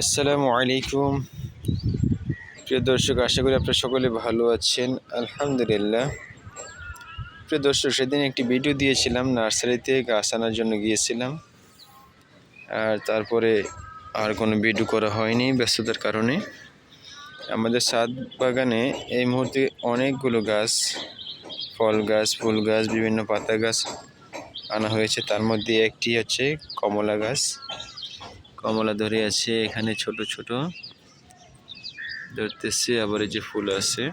আসসালামু আলাইকুম। প্রিয় দর্শক, আশা করি আপনারা সকলে ভালো আছেন। আলহামদুলিল্লাহ। প্রিয় দর্শক, সেদিন একটি ভিডিও দিয়েছিলাম নার্সারিতে গাছ আনার জন্য গিয়েছিলাম। আর তারপরে আর কোনো ভিডিও করা হয়নি ব্যস্ততার কারণে। আমাদের ছাদ বাগানে এই মুহূর্তে অনেকগুলো গাছ, ফল গাছ, ফুল গাছ, বিভিন্ন পাতা গাছ আনা হয়েছে। তার মধ্যে একটি হচ্ছে কমলা গাছ। কমলা ধরে আছে, এখানে ছোট ছোট। ধরতেছে, আবার এই যে ফুল আছে।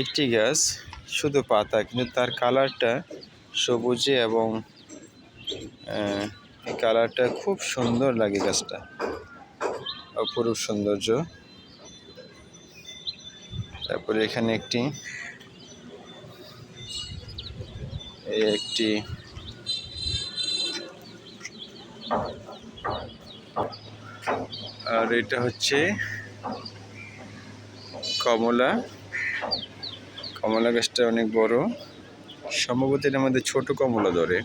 একটি গাছ শুধু পাতা, কিন্তু তার কালারটা সবুজে এবং কালারটা খুব সুন্দর লাগে গাছটা। অপরূপ সৌন্দর্য। তারপরে এখানে একটি একটি আর এটা হচ্ছে কমলা। কমলা গাছটা অনেক বড়। সম্ভবত এর মধ্যে ছোট কমলা ধরে।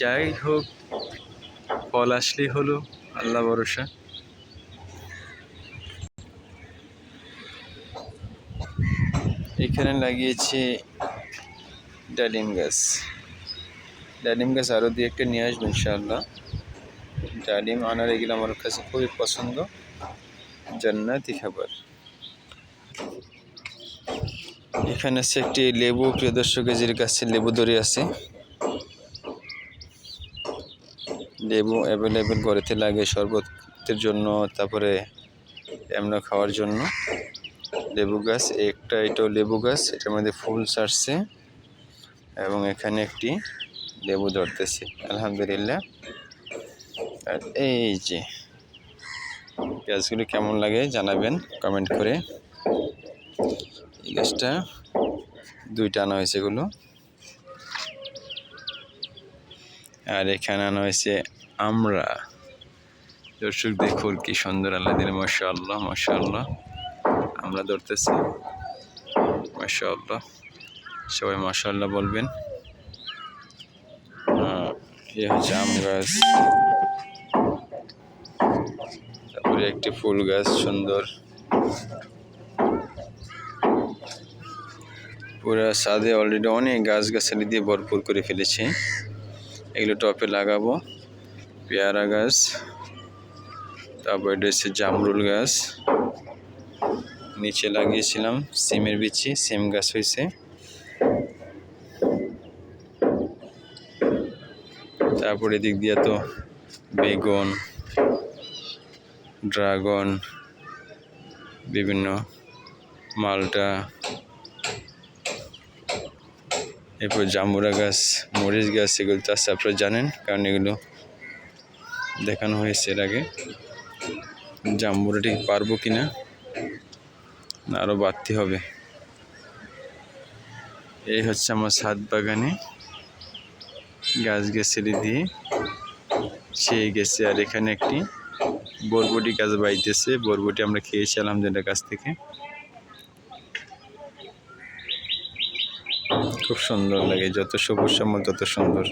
যাই হোক, ফল আসলেই হলো। আল্লাহ ভরসা। এখানে লাগিয়েছি ডালিম গাছ। ডালিম গাছ আরও দিয়ে একটা নিয়ে আসব ইনশাআল্লাহ। ডালিম আনার এগুলো আমার কাছে খুবই পছন্দ। জান্নাতি খাবার। এখানে আছে একটি লেবু, প্রিয় দর্শক কেজির গাছে লেবু ধরে আছে। লেবু অ্যাভেলেবেল ঘরেতে লাগে শরবতের জন্য, তারপরে এমন খাওয়ার জন্য। লেবু গাছ, একটা এটাও লেবু গাছ, এটার মধ্যে ফুল ছাড়ছে। এবং এখানে একটি লেবু ধরতেছে, আলহামদুলিল্লাহ। আর এই যে গাছগুলো কেমন লাগে জানাবেন কমেন্ট করে। এই গাছটা দুইটা আনা হয়েছে এগুলো। আর এখানে আনা হয়েছে আমরা। দর্শক দেখুন কি সুন্দর আল্লাহ দিলে মশা আল্লাহ মশা আল্লাহ আমরা ধরতেছি মশা আল্লাহ সবাই মশা আল্লাহ বলবেন। এ হচ্ছে আম গাছ। তারপরে একটি ফুল গাছ সুন্দর। পুরো ছাদে অলরেডি অনেক গাছ গাছালি দিয়ে ভরপুর করে ফেলেছে। এগুলো টপে লাগাবো। পেয়ারা গাছ, তারপর এটা হচ্ছে জামরুল গাছ। নিচে লাগিয়েছিলাম, সিমের বিচি, সিম গাছ হয়েছে। তারপরে দিক দিয়ে তো বেগুন, ড্রাগন, বিভিন্ন মালটা, এরপর জাম্বুরা গাছ, মরিচ গাছ, এগুলো চাষ আপনারা জানেন, কারণ এগুলো দেখানো হয়েছে এর আগে। জাম্বুরা ঠিক পারব কি না আরও বাড়তি হবে। এই হচ্ছে আমার ছাদ বাগানে। গাছ গেছালি দিয়ে সেই গেছে আর এখানে একটি বরবটি গাছ বাইতেছে। বরবটি আমরা খেয়েছি আলহামদুলিল্লাহ গাছ থেকে। খুব সুন্দর লাগে, যত সবুজ শ্যামল তত সুন্দর।